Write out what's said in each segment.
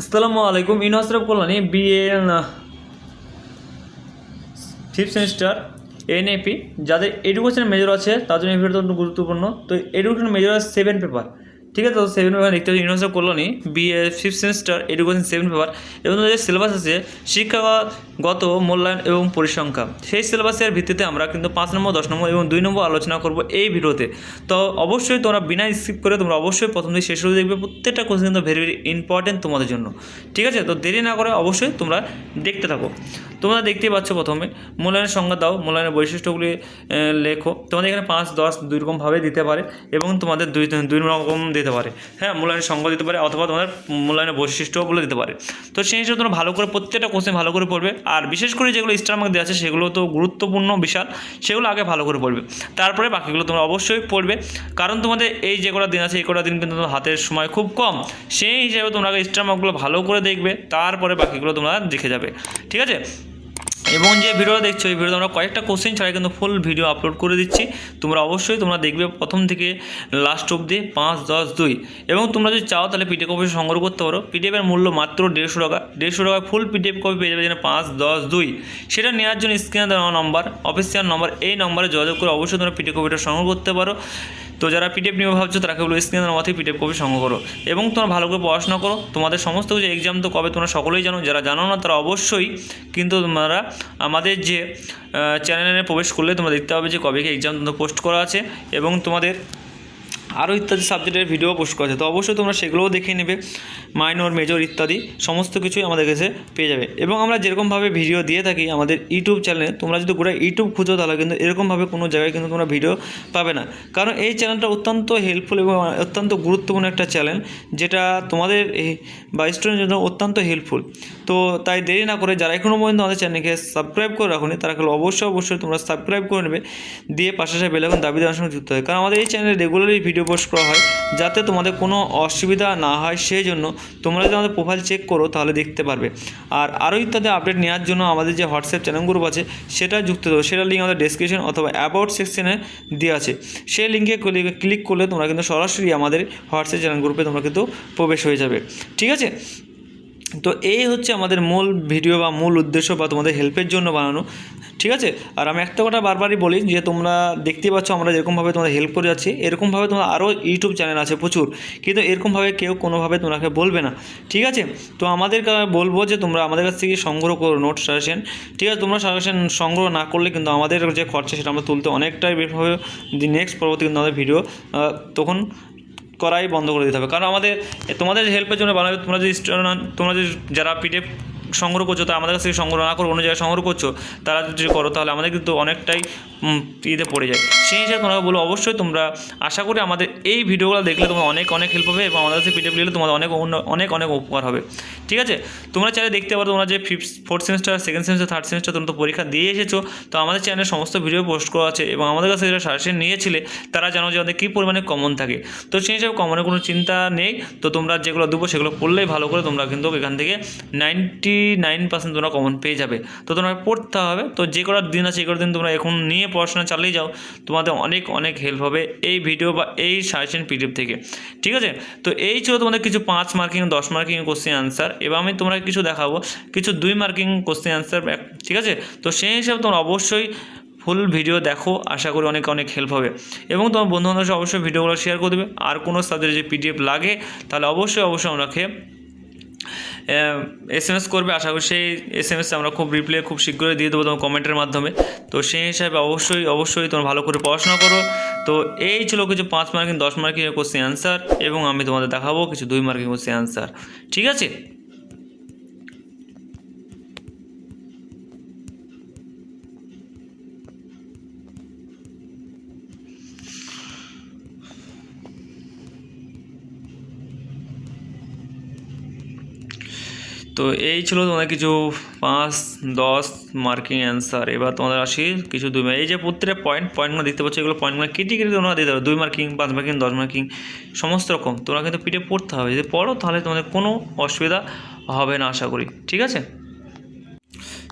আসসালামু আলাইকুম ইনহাসরফ Kalyani BA fifth semester NEP যাদের এডুকেশন মেজর আছে তার জন্য এই ভিডিওটা গুরুত্বপূর্ণ। তো এডুকেশন মেজর আছে সেভেন পেপার ঠিক আছে, তো সেভেন পেপার দেখতে university Kalyani BA fifth semester education seven paper এবং যে সিলেবাস আছে শিক্ষাগত মূল্যায়ন এবং পরিসংখ্যা সেই সিলেবাসের ভিত্তিতে আমরা কিন্তু পাঁচ নম্বর, দশ নম্বর এবং দুই নম্বর আলোচনা করব এই ভিডিওতে। তো অবশ্যই তোমরা বিনা স্কিপ করে তোমরা অবশ্যই প্রথম থেকে শেষ দেখবে, প্রত্যেকটা কোশ্চেন কিন্তু ভেরি ভেরি ইম্পর্টেন্ট তোমাদের জন্য। ঠিক আছে, তো দেরি না করে অবশ্যই তোমরা দেখতে থাকো। তোমরা দেখতেই পাচ্ছ প্রথমে, মূল্যায়নের সংজ্ঞা দাও, মূল্যায়নের বৈশিষ্ট্যগুলি লেখো। তোমাদের এখানে পাঁচ, দশ, দুই রকমভাবে দিতে পারে, এবং তোমাদের দুই দুই রকম দিতে পারে। হ্যাঁ মূল্যায়নের সংজ্ঞা দিতে পারে অথবা তোমাদের মূল্যায়নের বৈশিষ্ট্য বলে দিতে পারে। তো সেই হিসেবে তোমরা ভালো করে প্রত্যেকটা কোশ্চেন ভালো করে পড়বে। আর বিশেষ করে যেগুলো স্টার মার্ক দেওয়া আছে, সেগুলো তো গুরুত্বপূর্ণ বিশাল, সেগুলো আগে ভালো করে পড়বে। তারপরে বাকিগুলো তোমরা অবশ্যই পড়বে। কারণ তোমাদের এই যে কটা দিন আছে, এই কটা দিন কিন্তু তোমাদের হাতের সময় খুব কম। সেই হিসেবে তোমরা আগে স্টার মার্কগুলো ভালো করে দেখবে, তারপরে বাকিগুলো তোমরা দেখে যাবে। ঠিক আছে? এবং যে ভিডিও দেখছ, এই ভিডিওতে আমরা কয়েকটা কোশ্চেন ছাড়া কিন্তু ফুল ভিডিও আপলোড করে দিচ্ছি। তোমরা অবশ্যই তোমরা দেখবে প্রথম থেকে লাস্ট অবধি পাঁচ, দশ, দুই। এবং তোমরা যদি চাও তাহলে পিডিএফ কপি সংগ্রহ করতে পারো। পিডিএফের মূল্য মাত্র দেড়শো টাকা। দেড়শো টাকা ফুল পিডিএফ কপি পেয়ে যাবে যেন পাঁচ, দশ, দুই। সেটা নেওয়ার জন্য স্ক্রিনে দেওয়া নম্বর অফিসিয়াল নম্বর এই নম্বরে যোগাযোগ করে অবশ্যই তোমরা পিডিএফ কপিটা সংগ্রহ করতে পারো। তো যারা পিডিএফ নিয়ে ভাবছ, তারা কেবল স্ক্রিনের নম্বর থেকে পিডিএফ কপি সংগ্রহ করো এবং তোমরা ভালো করে পড়াশোনা করো। তোমাদের সমস্ত কিছু এক্সাম তো কবে তোমরা সকলেই জানো, যারা জানো না তারা অবশ্যই কিন্তু তোমরা আমাদের যে চ্যানেলে প্রবেশ করলে তোমরা দেখতে পাবে যে কবে কি এক্সাম তোমাদের পোস্ট করা আছে এবং তোমাদের আরও ইত্যাদি সাবজেক্টের ভিডিও পোস্ট করা আছে। তো অবশ্যই তোমরা সেগুলোও দেখে নেবে মাইনর মেজর ইত্যাদি, সমস্ত কিছুই আমাদের কাছে পেয়ে যাবে। এবং আমরা যেরকমভাবে ভিডিও দিয়ে থাকি আমাদের ইউটিউব চ্যানেলে তোমরা যদি গোটা ইউটিউব খুঁজো তাহলে কিন্তু এরকমভাবে কোনো জায়গায় কিন্তু তোমরা ভিডিও পাবে না। কারণ এই চ্যানেলটা অত্যন্ত হেল্পফুল এবং অত্যন্ত গুরুত্বপূর্ণ একটা চ্যানেল যেটা তোমাদের বা স্টুডেন্টের জন্য অত্যন্ত হেল্পফুল তো তাই দেরি না করে যারা এখনও পর্যন্ত আমাদের চ্যানেলকে সাবস্ক্রাইব করে রাখুনি, তারা অবশ্যই অবশ্যই তোমরা সাবস্ক্রাইব করে নেবে। দিয়ে পাশে সাথে বেলাখন দাবি দেওয়ার সঙ্গে যুক্ত হয়। কারণ আমাদের এই চ্যানেলে রেগুলারই ভিডিও পোস্ট করা হয় যাতে তোমাদের কোনো অসুবিধা না হয় সেই জন্য তোমরা যদি আমাদের প্রোফাইল চেক করো তাহলে দেখতে পারবে। আর আরও ইত্যাদি আপডেট নেওয়ার জন্য আমাদের যে হোয়াটসঅ্যাপ চ্যানেল গ্রুপ আছে, সেটা যুক্ত দেবো সেটা লিঙ্ক আমাদের ডেসক্রিপশন অথবা অ্যাবাউট সেকশনে দেওয়া আছে। সেই লিঙ্কে ক্লিক করলে তোমরা কিন্তু সরাসরি আমাদের হোয়াটসঅ্যাপ চ্যানেল গ্রুপে তোমরা কিন্তু প্রবেশ হয়ে যাবে। ঠিক আছে? তো এই হচ্ছে আমাদের মূল ভিডিও বা মূল উদ্দেশ্য বা তোমাদের হেল্পের জন্য বানানো, ঠিক আছে? আর আমি একটা কথা বারবারই বলি যে তোমরা দেখতে পাচ্ছ আমরা যেরকমভাবে তোমাদের হেল্প করে যাচ্ছি, এরকমভাবে তোমরা আরও ইউটিউব চ্যানেল আছে প্রচুর, কিন্তু এরকমভাবে কেউ কোনোভাবে তোমাকে বলবে না, ঠিক আছে? তো আমাদের বলব যে তোমরা আমাদের কাছ থেকে সংগ্রহ করো নোট সাজেশন ঠিক আছে? তোমরা সাজেশন সংগ্রহ না করলে কিন্তু আমাদের যে খরচা সেটা আমরা তুলতে অনেকটাই বের হবে নেক্সট পরবর্তী কিন্তু আমাদের ভিডিও তখন করাই বন্ধ করে দিতে হবে। কারণ আমাদের, তোমাদের হেল্পের জন্য বানাবে, তোমরা যদি তোমরা যদি যারা পিডিএফ সংগ্রহ করছ, তা আমাদের কাছ থেকে সংগ্রহ না করে অন্য জায়গায় সংগ্রহ করছ, তারা যদি করো, তাহলে আমাদের কিন্তু অনেকটাই ইয়েতে পড়ে যায়। সেই হিসাবে তোমরা বলো, অবশ্যই তোমরা আশা করি আমাদের এই ভিডিওগুলো দেখলে তোমার অনেক অনেক হেল্প হবে এবং আমাদের কাছে পিডিএফ নিলে তোমাদের অনেক অনেক অনেক উপকার হবে। ঠিক আছে? তোমরা চাইলে দেখতে পারো, তোমরা যে fifth fourth semester second semester third semester তোমরা তো পরীক্ষা দিয়ে এসেছ, তো আমাদের চ্যানেলে সমস্ত ভিডিও পোস্ট করা আছে এবং আমাদের কাছে যারা সাজেশন নিয়েছিলে, তারা জানো যে আমাদের কী পরিমাণে কমন থাকে। তো সেই হিসাবে কমনের কোনো চিন্তা নেই, তো তোমরা যেগুলো দেবো সেগুলো পড়লেই ভালো করে তোমরা কিন্তু এখান থেকে নাইনটি নাইন পার্সেন্ট তোমরা কমন পেয়ে যাবে। তো তোমরা পড়তে হবে। তো যে কটা দিন আছে এই দিন তোমরা এখন নিয়ে পড়াশোনা চালিয়ে যাও, তোমাদের অনেক অনেক হেল্প হবে এই ভিডিও বা এই সাজেশন পিডিএফ থেকে। ঠিক আছে? তো এই ছিল তোমাদের কিছু পাঁচ মার্কিং দশ মার্কিং কোশ্চেন আনসার এবার আমি তোমরা কিছু দেখাবো। কিছু দুই মার্কিং কোশ্চেন আনসার ঠিক আছে? তো সেই হিসাবে তোমরা অবশ্যই ফুল ভিডিও দেখো। আশা করি অনেক অনেক হেল্প হবে। এবং তোমার বন্ধু বান্ধব অবশ্যই ভিডিওগুলো শেয়ার করে দেবে। আর কোনো সাবজেক্টে যে পিডিএফ লাগে, তাহলে অবশ্যই অবশ্যই আমাকে এস এম এস করবে, আশা করি সেই এস এম এস আমরা খুব রিপ্লাই খুব শীঘ্রই দিয়ে দেবো তোমার কমেন্টের মাধ্যমে। তো সেই হিসাবে অবশ্যই অবশ্যই তোমরা ভালো করে পড়াশোনা করো। তো এই ছিল কিছু পাঁচ মার্কিং দশ মার্কিং কোশ্চেন অ্যান্সার এবং আমি তোমাদের দেখাবো কিছু দুই মার্কিং কোশ্চেন অ্যান্সার ঠিক আছে? তো এই ছিল তোমাদের কিছু পাঁচ, দশ মার্কিং অ্যান্সার এবার তোমাদের আসি কিছু দুই এই যে প্রত্যেকটা পয়েন্ট পয়েন্টগুলো দেখতে পাচ্ছ, এগুলো পয়েন্টগুলো কেটে কেটে তোমরা দিতে হবে দুই মার্কিং পাঁচ মার্কিং দশ মার্কিং সমস্ত রকম। তোমরা কিন্তু পিঠে পড়তে হবে। যদি পড়ো, তাহলে তোমাদের কোনো অসুবিধা হবে না, আশা করি। ঠিক আছে?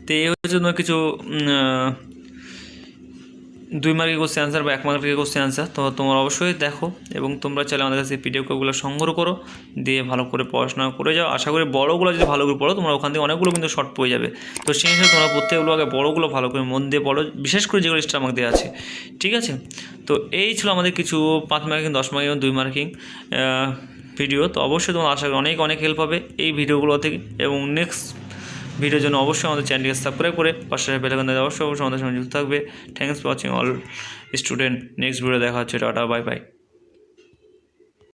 তো এই হচ্ছে তোমার কিছু দুই মার্কের কোশ্চেন অ্যান্সার বা এক মার্কের কোশ্চেন অ্যান্সার তো তোমরা অবশ্যই দেখো এবং তোমরা চাইলে আমাদের কাছে পিডিএফ কপগুলো সংগ্রহ করো, দিয়ে ভালো করে পড়াশোনা করে যাও। আশা করি বড়োগুলো যদি ভালো করে পড়ো, তোমরা ওখান থেকে অনেকগুলো কিন্তু শর্ট পেয়ে যাবে। তো সেই হিসেবে তোমরা প্রত্যেকগুলো আগে বড়োগুলো ভালো করে মন দিয়ে পড়ো, বিশেষ করে যেগুলো স্টার মার্ক দেওয়া আছে। ঠিক আছে? তো এই ছিল আমাদের কিছু পাঁচ মার্কিং দশ মার্কিং দুই মার্কিং ভিডিও তো অবশ্যই তোমার আশা করি অনেক অনেক হেল্প হবে এই ভিডিওগুলো থেকে এবং নেক্সট ভিডিওর জন্য অবশ্যই আমাদের চ্যানেলকে সাবস্ক্রাইব করে পাশে বেলাকান অবশ্যই অবশ্যই আমাদের সঙ্গে যুক্ত থাকবে। Thanks for watching all student next video দেখা হচ্ছে, টাটা বাই বাই